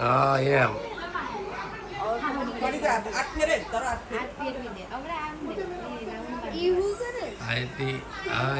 હા એમ ફેરવી કરે આ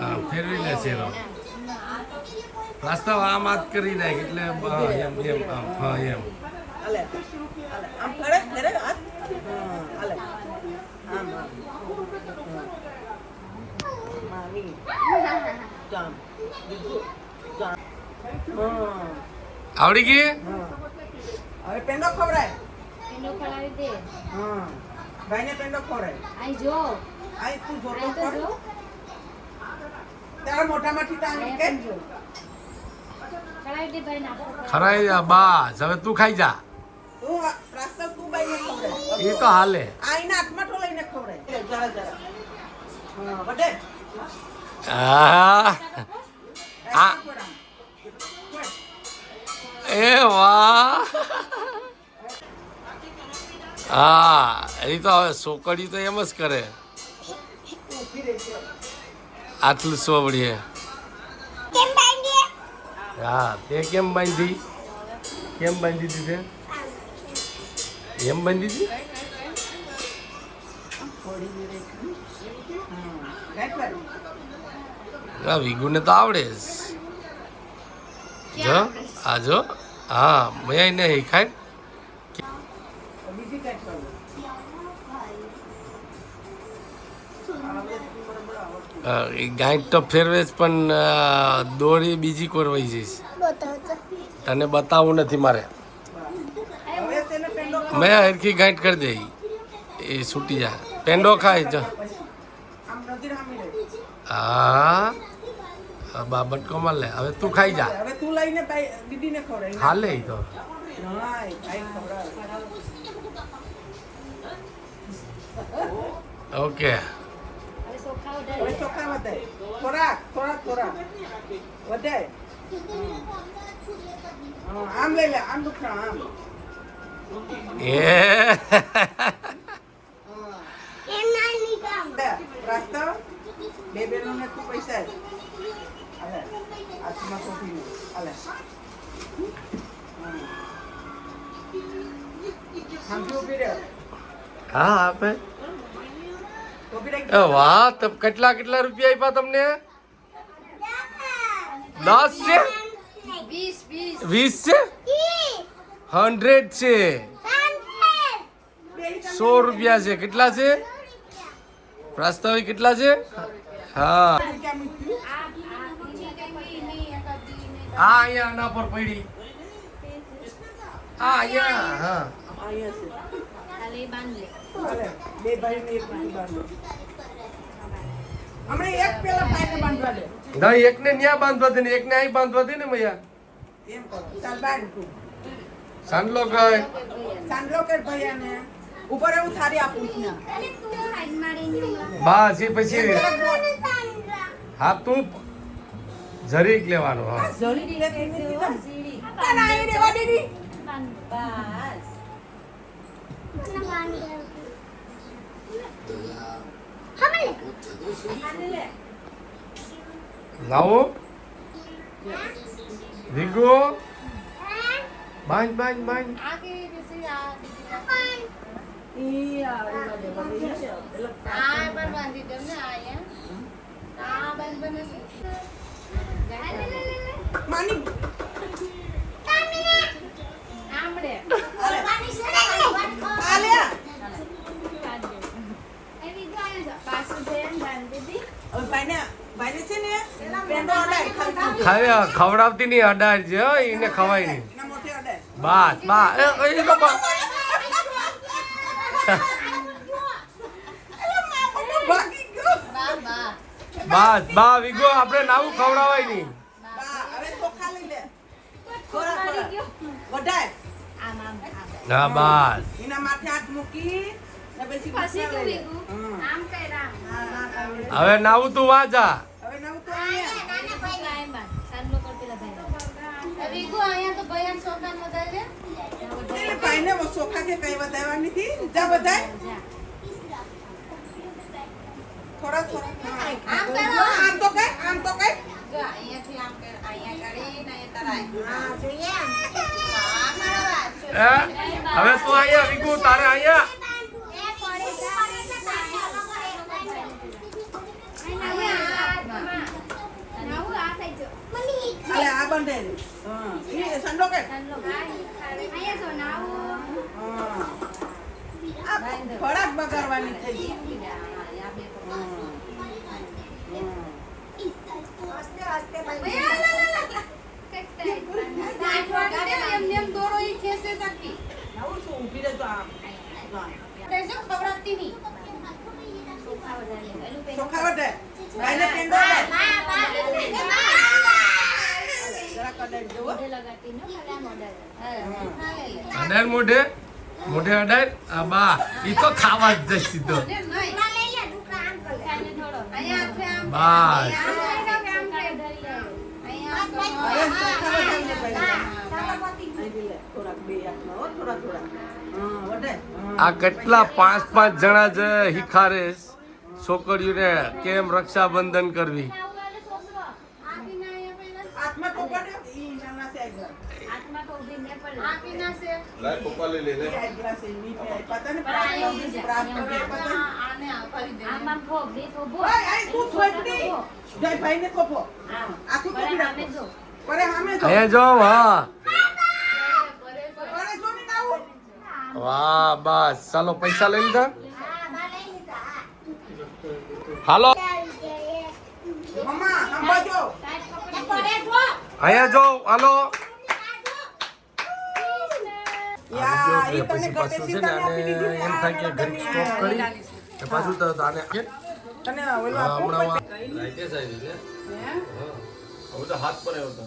આ આ લે છે વાસ્તવ આમ હાથ કરી નાખ એટલે એમ એમ હા એમ આમ ફરે ફેરે હાથ આમ હા આવડી ગઈ? હવે પેંડો ખવડાય. પેંડો ખવડાવી દે. હા. ભાઈને પેંડો ખવડાય. આઈ જો. આઈ તું જોતો જો. તારા મોઢામાંથી તો આમ કે? જો. ખવડાવી દે ભાઈ ના ખરાઈ જા બસ હવે તું ખાઈ જા. એ તો હાલે. આઈના હાથમાં તો લઈને ખવડાય. જરા જરા. હા વડે આ આ. એ વાહ. હા એ તો હવે છોકરી તો એમ જ કરે. આટલું સોવડીએ હા તે કેમ બાંધી? કેમ બાંધી દીધી એમ બાંધી દીધી? વિગુને તો આવડે જ. આ જો, હા, મેં નહીં ખાય ગાંઠ તો ફેરવે જ પણ દોરી બીજી કોરવાઈ જઈશ. તને બતાવવું નથી મારે. મેં હરખી ગાંઠ કરી દે, એ છૂટી જાય. પેંડો ખાય જો. હા. આ બાબત કોમલ લે. હવે તું ખાઈ જા. હવે તું લઈને દીદીને ખવડાય. હા લે તો. ઓકે. વધાય. આમ લઈ લે આમ આમ. એ બે, રાસ્તો બે બેનોને તું પૈસા. હાલે હાથમાં સોંપીને હાલે હા. આપે. વાહ તો કેટલા કેટલા રૂપિયા આપ્યા તમને? દસ છે? વીસ છે? હંડ્રેડ છે. સો રૂપિયા છે. કેટલા છે? પ્રાસ્તાવિક કેટલા છે? હા. આ અહીંયા આના પર પડી. હા અહીંયા. હા. એકને ન્યા બાંધવા દે ને એકને અહીં બાંધવા દે ને મૈયા. સાંજલો કઈ સાંજલો સાંડલો કઈ ભૈયાને ઉપર હું થારી આપું છું. બસ એ પછી હા તું જરીક લેવાનો હા. લાવો. વિગો બાંધ બાંધ બાંધ. ખવડાવતી નહીં અડાર છે એને ખવાય નહીં. બસ બસ એ, એ તો બસ. ભાગી ગયો બા બા, વિગો, આપણે નાવું ખવડાવાય નહીં આમ આમ આમ હાથ મૂકી. આમ. હવે નાવું તું તો અહીંયા. તો સોપાન વધારે એટલે ભાઈને ચોખા કે કઈ વધારવા નથી. જા બધાય. જા થોડા થોડા. આમ કરો. આમ તો કઈ આમ તો કઈ. જો અહીંયાથી આમ કર, અહીંયા કરીને અહીંયા તરાય. હા જોઈએ આમ. કરવા. હે? હવે તું અહીંયા વિકુ તારે અહીંયા? અલે આ બંધે હા ઈ સંડો કે હા આ ફળાક બગાડવાની થઈ એમને એમ દોરો ઈ ખેંચે શકતી. નવું શું ઊભી રહેજો આમ દેજો ખવડાવતી નહીં. ચોખા વટે ગાયને પેંડો દે જરા કદાચ જુઓ અડાર મોઢે મોઢે અડાર આ બા એ તો ખાવા જ જશે સીધો બસ. આ કેટલા પાંચ પાંચ જણા જ હિખારે છોકરીઓને કેમ રક્ષાબંધન કરવી રાખો. પરે સામે જો. અહીંયા જો વાહ. બસ. ચાલો પૈસા લઈ લીધા? હાલો. અહીંયા જો હાલો. યા તને છે ને એમ થાય કે સ્ટોપ કરી પાછું તો આને તને ઓલું છે હવે તો હાથ પર આવ્યો તો.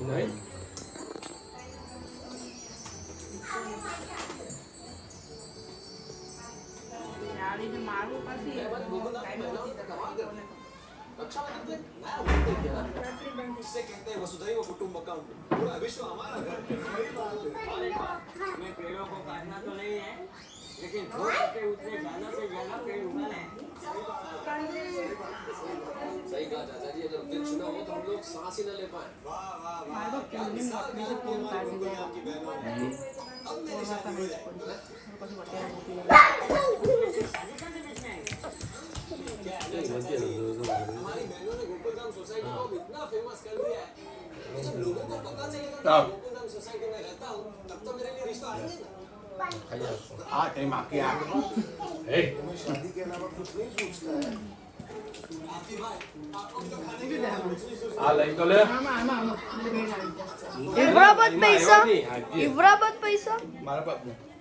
હમ. इससे कहते हैं वसुधैव कुटुंबकम पूरा विश्व हमारा घर मैं पेड़ों को काटना तो नहीं है लेकिन हो उतने ज़्यादा से ज़्यादा पेड़ उगाए सही कहा चाचा जी अगर दिन चुना हो तो हम लोग सांस ही न ले पाए वाह वाह वाह क्या मिसाल है हमारी गोकुल आपकी बहनों ने अब मेरी शादी हो जाए हाँ कहीं माँ की आग शादी के अलावा कुछ नहीं पूछता है इवरा बद पैसा इवरा बद पैसा मारा बाप ने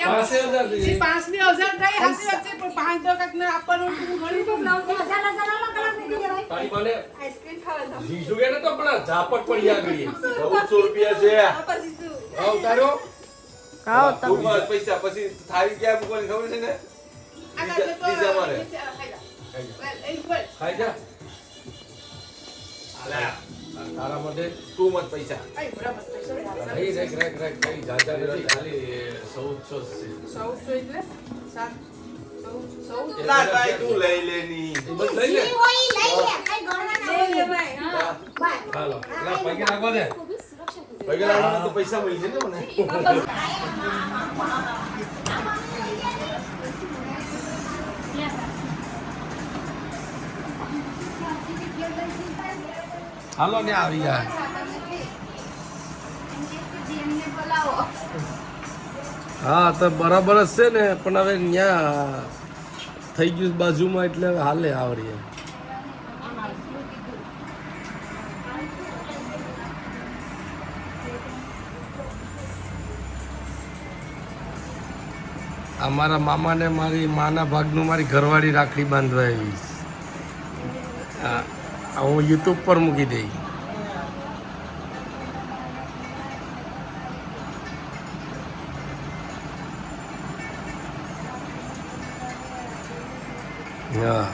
પાસે. પછી થાળી ક્યાં મૂકવાની ખબર છે ને? બીજા- મારે. ખાઈ જા. તારા માટે તું મત પૈસા રહી રેક રેક રેક નહીં જાજા નથી ખાલી ચૌદસો ચૌદસો એટલે સાત પૈસા મળી છે ને મને હાલો ને આવી જાય. હા, તો બરાબર જ છે ને, પણ હવે ત્યાં થઈ ગયું બાજુમાં એટલે હવે હાલે આવડીએ મારા મામાને મારી માના ભાગનું મારી ઘરવાળી રાખડી બાંધવા આવી હા. હું યુટ્યુબ પર મૂકી દઈ હા.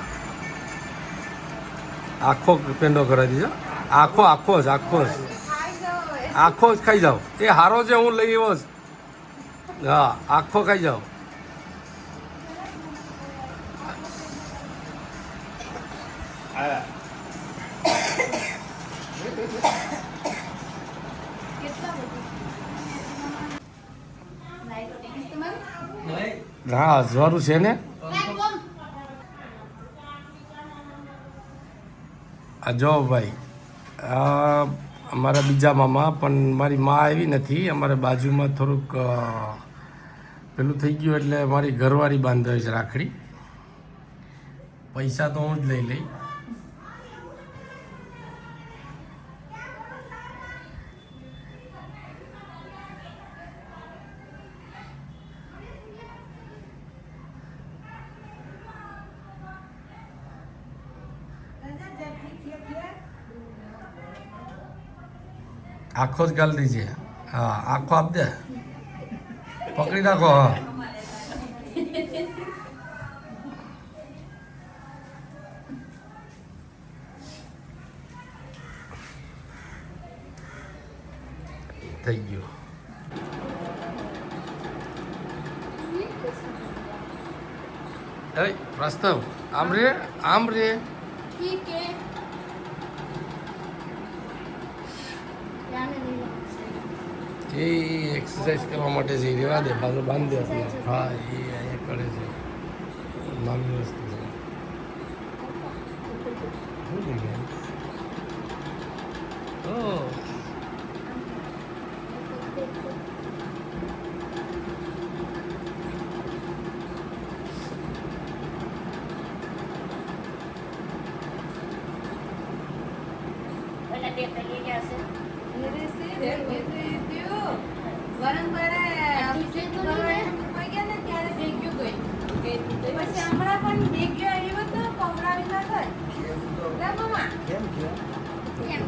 આખો પેંડો કરાવી દીધો આખો આખો જ આખો જ. આખો જ ખાઈ જાઓ. એ હારો છે, હું લઈ આવ્યો જ. હા, આખો ખાઈ જાઓ. હા, અજવાળું છે ને? આ જો ભાઈ, આ અમારા બીજા મામા, પણ મારી મા આવી નથી. અમારે બાજુમાં થોડુંક પેલું થઈ ગયું એટલે મારી ઘરવાળી બાંધવી છે રાખડી. પૈસા તો હું જ લઈ લઈ આખો જ ગાલ દીજે. હા આખો આપ દે. પકડી નાખો હા. થઈ ગયું. એ પ્રસ્તાવ આમ રે આમ રે. ઠીક હે યાને લઈ લો એ એક્સરસાઇઝ કરવા માટે જઈ રહેવા દે પાછો બાંધી હા એ કરે છે. નાની વસ્તુ.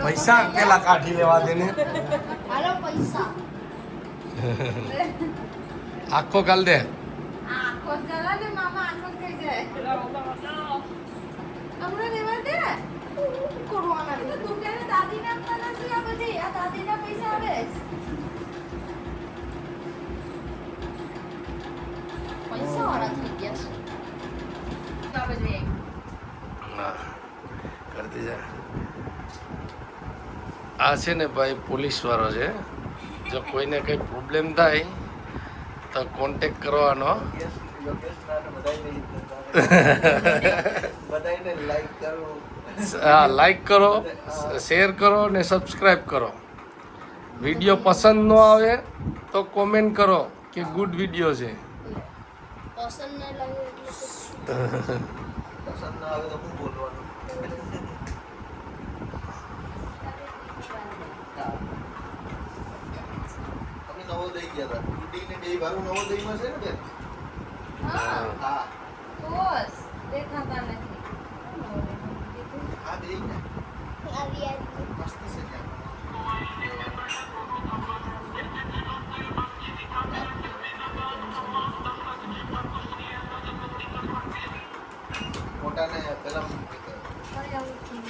પૈસા પેલા કાઢી લેવા દે. ને હાલો પૈસા આખો કાલ દે કરતી જા. આ છે ને ભાઈ પોલીસવાળો છે. જો કોઈને કંઈ પ્રોબ્લેમ થાય તો કોન્ટેક કરવાનો. બધાને લાઈક કરો હા લાઈક કરો શેર કરો ને સબસ્ક્રાઈબ કરો. વીડિયો પસંદ ન આવે તો કોમેન્ટ કરો કે ગુડ વીડિયો છે. પસંદ ન લાગે એટલે પસંદ ના આવે તો હું બોલવાનું? નવોદય ગયા હતા ગુડી ને બે વારું નવોદયમાં છે ને બેન હા હા બસ દેખાતા નથી આ બે ને મસ્ત છે ત્યાં મોટાને પેલા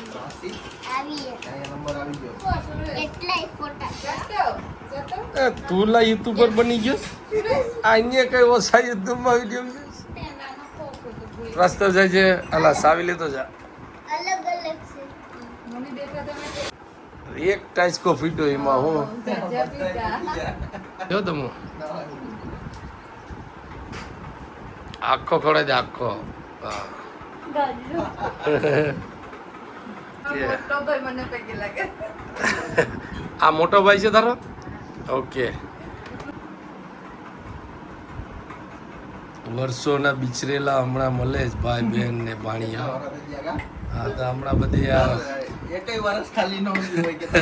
ત્રાસી અહીંયા નંબર આવી ગયો એ, તું લા યુટ્યુબર બની ગયો. અહીંયા કઈ ઓછા યુટ્યુબમાં વીડિયો રસ્તો જાય છે અલા સાવી લેતો જા. એક ટાઈસકો ફીટો એમાં હું. જો તમે. આખો ખવડાવી જ આખો. આ મોટો ભાઈ છે તારો? ઓકે. વર્ષોના બિચરેલા હમણાં મળે જ ભાઈ બહેન ને ભાણિયા. હા તો હમણાં બધી આ વર્ષ ખાલી નો હોય કે